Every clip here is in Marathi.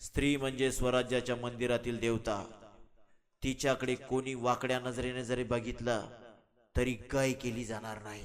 स्त्री म्हणजे स्वराज्याच्या मंदिरातील देवता. तिच्याकडे कोणी वाकड्या नजरेने जरी बघितलं तरी काय केली जाणार नाही.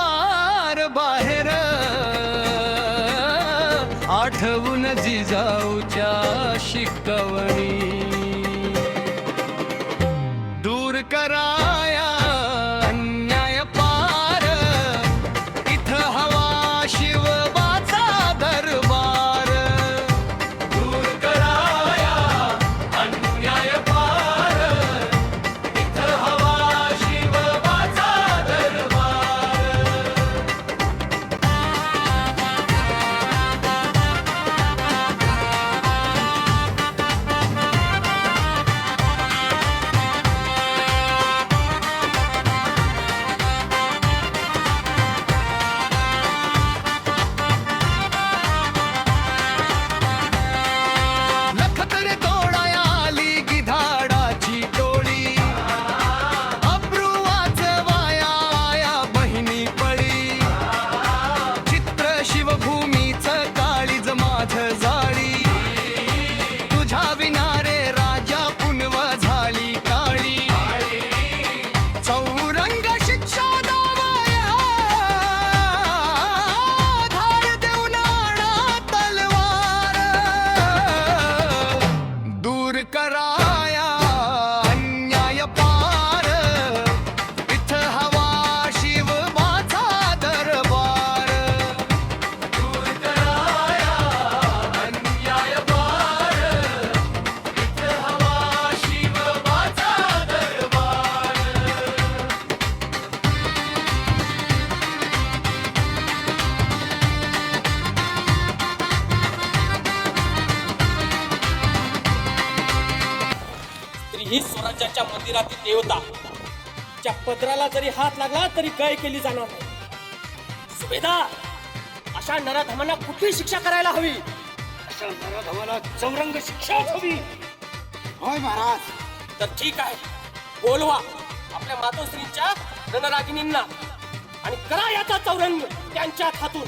जिजाऊच्या ही स्वराज्याच्या मंदिरातील देवता. ज्या पत्राला जरी हात लागला तरी गाय केली जाणार नाही. सुभेदार अशा नराधमांना कुठली शिक्षा करायला हवी? अशा नराधमाला चौरंग शिक्षा हवी. होय महाराज. तर ठीक आहे. बोलवा आपल्या मातोश्रींच्या रणरागिनींना आणि करा याचा चौरंग त्यांच्या हातून.